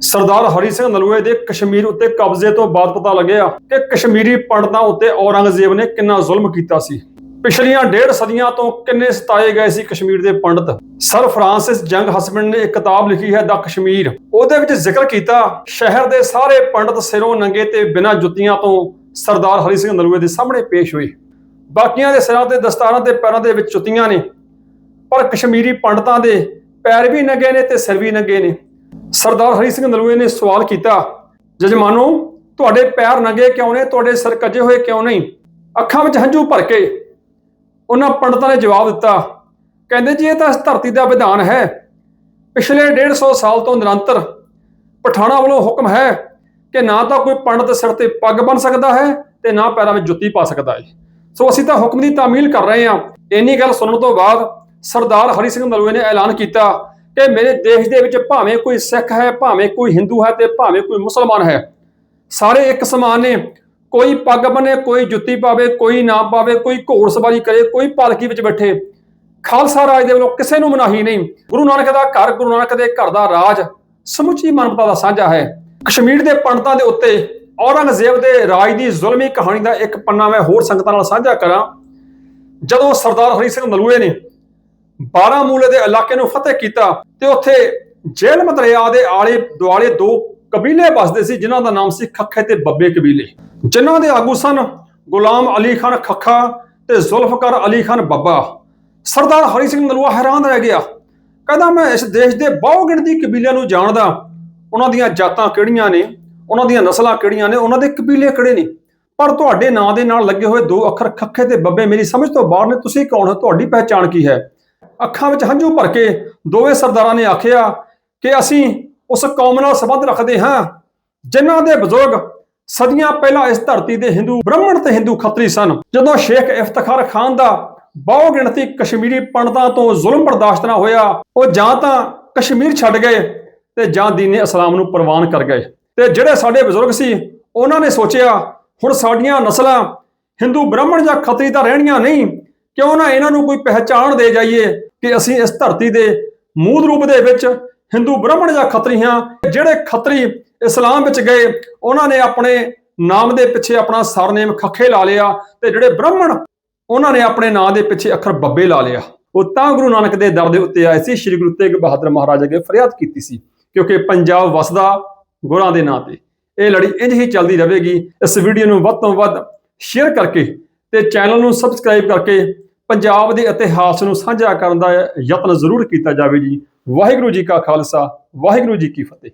ਸਰਦਾਰ ਹਰੀ ਸਿੰਘ ਨਲੂਏ ਦੇ ਕਸ਼ਮੀਰ ਉੱਤੇ ਕਬਜ਼ੇ ਤੋਂ ਬਾਅਦ ਪਤਾ ਲੱਗਿਆ ਕਿ ਕਸ਼ਮੀਰੀ ਪੰਡਤਾਂ ਉੱਤੇ ਔਰੰਗਜ਼ੇਬ ਨੇ ਕਿੰਨਾ ਜ਼ੁਲਮ ਕੀਤਾ ਸੀ। ਪਿਛਲੀਆਂ ਡੇਢ ਸਦੀਆਂ ਤੋਂ ਕਿੰਨੇ ਸਤਾਏ ਗਏ ਸੀ ਕਸ਼ਮੀਰ ਦੇ ਪੰਡਤ? ਸਰ ਫਰਾਂਸਿਸ ਜੰਗ ਹਸਬੈਂਡ ਨੇ ਇੱਕ ਕਿਤਾਬ ਲਿਖੀ ਹੈ, ਦਾ ਕਸ਼ਮੀਰ। ਉਹਦੇ ਵਿੱਚ ਜ਼ਿਕਰ ਕੀਤਾ, ਸ਼ਹਿਰ ਦੇ ਸਾਰੇ ਪੰਡਤ ਸਿਰੋਂ ਨੰਗੇ ਤੇ ਬਿਨਾਂ ਜੁੱਤੀਆਂ ਤੋਂ ਸਰਦਾਰ ਹਰੀ ਸਿੰਘ ਨਲੂਏ ਦੇ ਸਾਹਮਣੇ ਪੇਸ਼ ਹੋਏ। ਬਾਕੀਆਂ ਦੇ ਸਿਰਾਂ ਤੇ ਦਸਤਾਰਾਂ ਤੇ ਪੈਰਾਂ ਦੇ ਵਿੱਚ ਜੁੱਤੀਆਂ ਨੇ, ਪਰ ਕਸ਼ਮੀਰੀ ਪੰਡਤਾਂ ਦੇ ਪੈਰ ਵੀ ਨੰਗੇ ਨੇ ਤੇ ਸਿਰ ਵੀ ਨੰਗੇ ਨੇ। ਸਰਦਾਰ ਹਰੀ ਸਿੰਘ ਨਲੂਏ ਨੇ ਸਵਾਲ ਕੀਤਾ, ਜਜਮਾਨੋ, ਤੁਹਾਡੇ ਪੈਰ ਨੰਗੇ ਕਿਉਂ ਨੇ? ਤੁਹਾਡੇ ਸਿਰ ਕੱਜੇ ਹੋਏ ਕਿਉਂ ਨਹੀਂ? ਅੱਖਾਂ ਵਿੱਚ ਹੰਝੂ ਭਰ ਕੇ। ਉਹਨਾਂ ਪੰਡਤਾਂ ਨੇ ਜਵਾਬ ਦਿੱਤਾ, ਕਹਿੰਦੇ ਜੀ, ਇਹ ਤਾਂ ਇਸ ਧਰਤੀ ਦਾ ਵਿਧਾਨ ਹੈ। ਪਿਛਲੇ 150 ਸਾਲ ਤੋਂ ਨਿਰੰਤਰ ਪਠਾਣਾ ਵੱਲੋਂ ਹੁਕਮ ਹੈ ਕਿ ਨਾ ਤਾਂ ਕੋਈ ਪੰਡਤ ਸਿਰ ਤੇ ਪੱਗ ਬੰਨ ਸਕਦਾ ਹੈ ਤੇ ਨਾ ਪੈਰਾਂ ਵਿੱਚ ਜੁੱਤੀ ਪਾ ਸਕਦਾ ਹੈ। ਸੋ ਅਸੀਂ ਤਾਂ ਹੁਕਮ ਦੀ ਤਾਮੀਲ ਕਰ ਰਹੇ ਹਾਂ। ਇੰਨੀ ਗੱਲ ਸੁਣਨ ਤੋਂ ਬਾਅਦ ਸਰਦਾਰ ਹਰੀ ਸਿੰਘ ਨਲੂਏ ਨੇ ਐਲਾਨ ਕੀਤਾ ਕਿ ਮੇਰੇ ਦੇਸ਼ ਦੇ ਵਿੱਚ ਭਾਵੇਂ ਕੋਈ ਸਿੱਖ ਹੈ, ਭਾਵੇਂ ਕੋਈ ਹਿੰਦੂ ਹੈ ਤੇ ਭਾਵੇਂ ਕੋਈ ਮੁਸਲਮਾਨ ਹੈ, ਸਾਰੇ ਇੱਕ ਸਮਾਨ ਨੇ। ਕੋਈ ਪੱਗ ਬੰਨੇ ਕੋਈ ਜੁੱਤੀ ਪਾਵੇ, ਕੋਈ ਨਾ ਪਾਵੇ, ਕੋਈ ਘੋੜ ਸਵਾਰੀ ਕਰੇ, ਕੋਈ ਪਾਲਕੀ ਵਿੱਚ ਬੈਠੇ। ਖਾਲਸਾ ਰਾਜ ਦੇ ਵੱਲੋਂ ਕਿਸੇ ਨੂੰ ਮਨਾਹੀ ਨਹੀਂ। ਗੁਰੂ ਨਾਨਕ ਦਾ ਘਰ, ਗੁਰੂ ਨਾਨਕ ਦੇ ਘਰ ਦਾ ਰਾਜ ਸਮੁੱਚੀ ਮਾਨਵਤਾ ਦਾ ਸਾਂਝਾ ਹੈ। ਕਸ਼ਮੀਰ ਦੇ ਪੰਡਤਾਂ ਦੇ ਉੱਤੇ ਔਰੰਗਜ਼ੇਬ ਦੇ ਰਾਜ ਦੀ ਜ਼ੁਲਮੀ ਕਹਾਣੀ ਦਾ ਇੱਕ ਪੰਨਾ ਮੈਂ ਹੋਰ ਸੰਗਤਾਂ ਨਾਲ ਸਾਂਝਾ ਕਰਾਂ। ਜਦੋਂ ਸਰਦਾਰ ਹਰੀ ਸਿੰਘ ਨਲੂਏ ਨੇ ਬਾਰਾਮੂਲੇ ਦੇ ਇਲਾਕੇ ਨੂੰ ਫਤਿਹ ਕੀਤਾ ਤੇ ਉੱਥੇ ਜੇਲਮ ਦਰਿਆ ਦੇ ਆਲੇ ਦੁਆਲੇ ਦੋ ਕਬੀਲੇ ਵਸਦੇ ਸੀ, ਜਿਨ੍ਹਾਂ ਦਾ ਨਾਮ ਸੀ ਖੱਖੇ ਤੇ ਬੱਬੇ ਕਬੀਲੇ। ਜਿਨ੍ਹਾਂ ਦੇ ਆਗੂ ਸਨ ਗੁਲਾਮ ਅਲੀ ਖਾਨ ਖੱਖਾ ਤੇ ਜ਼ੁਲਫਕਾਰ ਅਲੀ ਖਾਨ ਬੱਬਾ। ਸਰਦਾਰ ਹਰੀ ਸਿੰਘ ਨਲੂਆ ਹੈਰਾਨ ਰਹਿ ਗਿਆ। ਕਹਿੰਦਾ, ਮੈਂ ਇਸ ਦੇਸ਼ ਦੇ ਬਹੁ ਗਿਣਤੀ ਕਬੀਲਿਆਂ ਨੂੰ ਜਾਣਦਾ। ਉਹਨਾਂ ਦੀਆਂ ਜਾਤਾਂ ਕਿਹੜੀਆਂ ਨੇ? ਉਹਨਾਂ ਦੀਆਂ ਨਸਲਾਂ ਕਿਹੜੀਆਂ ਨੇ? ਉਹਨਾਂ ਦੇ ਕਬੀਲੇ ਕਿਹੜੇ ਨੇ? ਪਰ ਤੁਹਾਡੇ ਨਾਂ ਦੇ ਨਾਲ ਲੱਗੇ ਹੋਏ ਦੋ ਅੱਖਰ ਖੱਖੇ ਤੇ ਬੱਬੇ ਮੇਰੀ ਸਮਝ ਤੋਂ ਬਾਹਰ ਨੇ। ਤੁਸੀਂ ਕੌਣ ਹੋ? ਤੁਹਾਡੀ ਪਹਿਚਾਣ ਕੀ ਹੈ? ਅੱਖਾਂ ਵਿੱਚ ਹੰਝੂ ਭਰ ਕੇ ਦੋਵੇਂ ਸਰਦਾਰਾਂ ਨੇ ਆਖਿਆ ਕਿ ਅਸੀਂ ਉਸ ਕੌਮ ਨਾਲ ਸੰਬੰਧ ਰੱਖਦੇ ਹਾਂ, ਜਿਨ੍ਹਾਂ ਦੇ ਬਜ਼ੁਰਗ ਸਦੀਆਂ ਪਹਿਲਾਂ ਇਸ ਧਰਤੀ ਦੇ ਹਿੰਦੂ ਬ੍ਰਾਹਮਣ ਤੇ ਹਿੰਦੂ ਖੱਤਰੀ ਸਨ। ਜਦੋਂ ਸ਼ੇਖ ਇਫਤਖਾਰ ਖਾਨ ਦਾ ਬਹੁ ਗਿਣਤੀ ਕਸ਼ਮੀਰੀ ਪੰਡਤਾਂ ਤੋਂ ਜ਼ੁਲਮ ਬਰਦਾਸ਼ਤ ਨਾ ਹੋਇਆ, ਉਹ ਜਾਂ ਤਾਂ ਕਸ਼ਮੀਰ ਛੱਡ ਗਏ ਤੇ ਜਾਂ ਦੀਨੇ ਇਸਲਾਮ ਨੂੰ ਪ੍ਰਵਾਨ ਕਰ ਗਏ। ਤੇ ਜਿਹੜੇ ਸਾਡੇ ਬਜ਼ੁਰਗ ਸੀ, ਉਹਨਾਂ ਨੇ ਸੋਚਿਆ, ਹੁਣ ਸਾਡੀਆਂ ਨਸਲਾਂ ਹਿੰਦੂ ਬ੍ਰਾਹਮਣ ਜਾਂ ਖੱਤਰੀ ਤਾਂ ਰਹਿਣੀਆਂ ਨਹੀਂ ਕਿਉਂ ਨਾ ਇਹਨਾਂ ਨੂੰ ਕੋਈ ਪਹਿਚਾਣ ਦੇ ਜਾਈਏ ਕਿ ਅਸੀਂ ਇਸ ਧਰਤੀ ਦੇ ਮੂਲ ਰੂਪ ਦੇ ਵਿੱਚ ਹਿੰਦੂ ਬ੍ਰਾਹਮਣ ਜਾਂ ਖੱਤਰੀ ਹਾਂ, ਜਿਹੜੇ ਖੱਤਰੀ ਇਸਲਾਮ ਵਿੱਚ ਗਏ, ਉਹਨਾਂ ਨੇ ਆਪਣੇ ਨਾਮ ਦੇ ਪਿੱਛੇ ਆਪਣਾ ਸਰਨੇਮ ਖੱਖੇ ਲਾ ਲਿਆ ਤੇ ਜਿਹੜੇ ਬ੍ਰਾਹਮਣ, ਉਹਨਾਂ ਨੇ ਆਪਣੇ ਨਾਂ ਦੇ ਪਿੱਛੇ ਅੱਖਰ ਬੱਬੇ ਲਾ ਲਿਆ। ਉਹ ਤਾਂ ਗੁਰੂ ਨਾਨਕ ਦੇ ਦਰ ਦੇ ਉੱਤੇ ਆਏ ਸੀ, ਸ੍ਰੀ ਗੁਰੂ ਤੇਗ ਬਹਾਦਰ ਮਹਾਰਾਜ ਅੱਗੇ ਫਰਿਆਦ ਕੀਤੀ ਸੀ, ਕਿਉਂਕਿ ਪੰਜਾਬ ਵਸਦਾ ਗੁਰਾਂ ਦੇ ਨਾਂ ਤੇ। ਇਹ ਲੜੀ ਇੰਜ ਹੀ ਚੱਲਦੀ ਰਹੇਗੀ। ਇਸ ਵੀਡੀਓ ਨੂੰ ਵੱਧ ਤੋਂ ਵੱਧ ਸ਼ੇਅਰ ਕਰਕੇ ਤੇ ਚੈਨਲ ਨੂੰ ਸਬਸਕ੍ਰਾਈਬ ਕਰਕੇ ਪੰਜਾਬ ਦੇ ਇਤਿਹਾਸ ਨੂੰ ਸਾਂਝਾ ਕਰਨ ਦਾ ਯਤਨ ਜ਼ਰੂਰ ਕੀਤਾ ਜਾਵੇ ਜੀ। ਵਾਹਿਗੁਰੂ ਜੀ ਕਾ ਖਾਲਸਾ, ਵਾਹਿਗੁਰੂ ਜੀ ਕੀ ਫਤਿਹ।